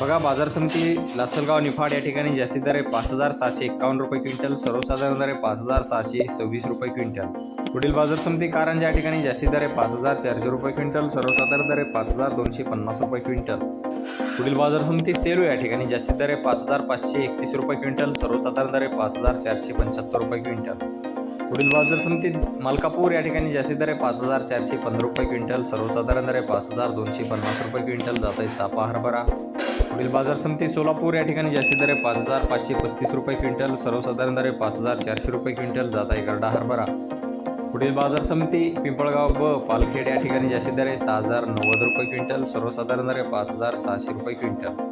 बघा बाजार समिती लासलगाव निफाड या ठिकाणी जास्तीत दर आहे पाच हजार सहाशे एक्कावन्न रुपये क्विंटल सर्वसाधारण दर आहे पाच हजार सहाशे सव्वीस रुपये क्विंटल. पुढील बाजार समिती कारंजा या ठिकाणी जास्तीत दर आहे पाच हजार चारशे रुपये क्विंटल सर्वसाधारण दर आहे पाच हजार दोनशे पन्नास रुपये क्विंटल. पुढील बाजार समिती सेलू या ठिकाणी जास्तीत दर आहे पाच हजार पाचशे एकतीस रुपये क्विंटल सर्वसाधारण दर आहे पाच हजार चारशे पंच्याहत्तर रुपये क्विंटल. पुढील बाजार समितीत मलकापूर या ठिकाणी जास्तीत दर आहे पाच हजार चारशे पंधरा रुपये क्विंटल सर्वसाधारण दर आहे पाच हजार दोनशे पन्नास रुपये क्विंटल जात आहे चापा हरभरा. पुढील बाजार समिती सोलापूर या ठिकाणी जास्तीत दर आहे पाच हजार पाचशे पस्तीस रुपये क्विंटल सर्वसाधारण दर आहे पाच हजार चारशे रुपये क्विंटल जात आहे गरडा हरभरा. पुढील बाजार समिती पिंपळगाव व पालखेड या ठिकाणी जास्तीत दर आहे सहा हजार नव्वद रुपये क्विंटल सर्वसाधारण दर आहे पाच हजार सहाशे रुपये क्विंटल.